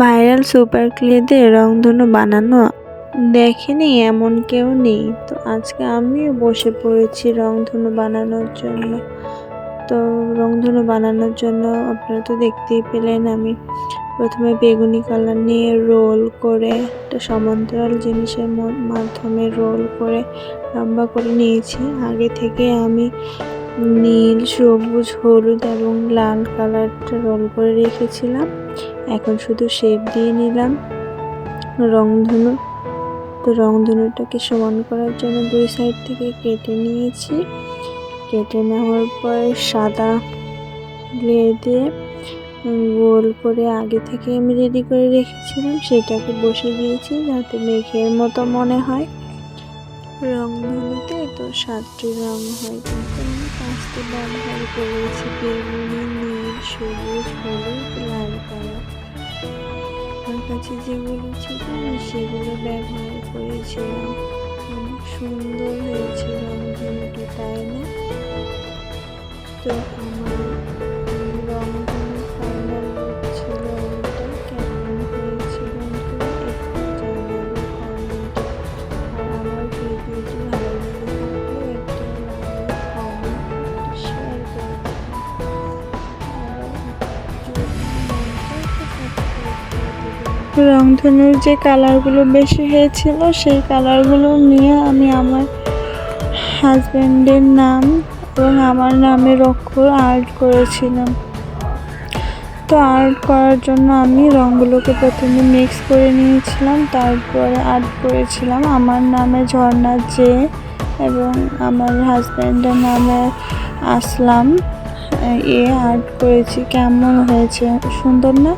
Viral super ক্লেতে রংধনু বানানো দেখেনি এমন কেউ নেই। তো আজকে আমিও বসে পড়েছি রংধনু বানানোর জন্য। তো রংধনু বানানোর জন্য আপনারা তো দেখতেই পেলেন আমি প্রথমে বেগুনি কালার নিয়ে রোল করে একটা সমান্তরাল জিনিসের মাধ্যমে রোল করে লম্বা করে নিয়েছি। আগে থেকে আমি নীল, সবুজ, হলুদ এবং লাল কালারটা রং করে রেখেছিলাম। এখন শুধু শেপ দিয়ে নিলাম। রংধনু, তো রংধনুটাকে সমান করার জন্য দুই সাইড থেকে কেটে নিয়েছি। কেটে নেওয়ার পর সাদা গ্লে দিয়ে গোল করে আগে থেকে আমি রেডি করে রেখেছিলাম। সেটাকে বসে দিয়েছি যাতে মেঘের মতো মনে হয়। রংধনুতে তো সাতটি রং হয়, কিন্তু আমি পাঁচটি ব্যবহার করেছি। বেগুনি, নীল, সবুজ, হলুদ, লাল কালার আমার কাছে যেগুলো ছিল, আমি সেগুলো ব্যবহার করেছিলাম। অনেক সুন্দর হয়েছে রংধনুটি, তাই না? তো রংধনুর যে কালারগুলো বেশি হয়েছিল, সেই কালারগুলো নিয়ে আমি আমার হাজব্যান্ডের নাম এবং আমার নামের অক্ষর আর্ট করেছিলাম। তো আর্ট করার জন্য আমি রঙগুলোকে প্রথমে মিক্স করে নিয়েছিলাম, তারপরে আর্ট করেছিলাম। আমার নামে ঝর্ণা জে এবং আমার হাজব্যান্ডের নামে আসলাম, এ আর্ট করেছি। কেমন হয়েছে? সুন্দর না?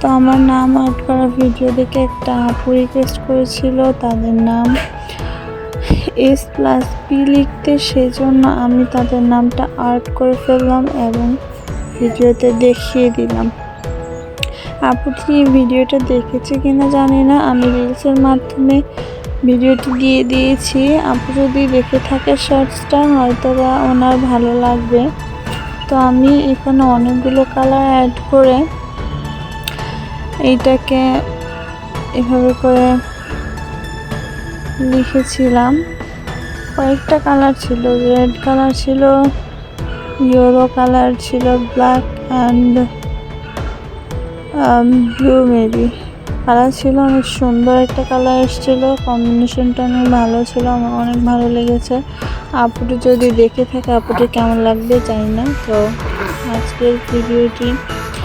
তো আমার নাম আর্ট করা ভিডিও দেখে একটা আপু রিকোয়েস্ট করেছিল, তাদের নাম এস প্লাস পি লিখতে, সেজন্য আমি তাদের নামটা আর্ট করে ফেললাম এবং ভিডিওতে দেখিয়ে দিলাম। আপুটি ভিডিওটা দেখেছে কিনা জানি না, আমি রিলসের মাধ্যমে ভিডিওটি দিয়ে দিয়েছি। আপু যদি দেখে থাকে শর্টসটা হয়তো বা ওনার ভালো লাগবে। তো আমি এখানে অনেকগুলো কালার অ্যাড করে এইটাকে এভাবে করে লিখেছিলাম। কয়েকটা কালার ছিল রেড কালার ছিল ইয়েলো কালার ছিল black and blue maybe colour ছিল অনেক সুন্দর একটা কালার এসেছিল কম্বিনেশনটা অনেক ভালো ছিল, আমার অনেক ভালো লেগেছে। আপুটি যদি দেখে থাকে, আপুটি কেমন লাগবে জানি না, তো আজকের ভিডিওটি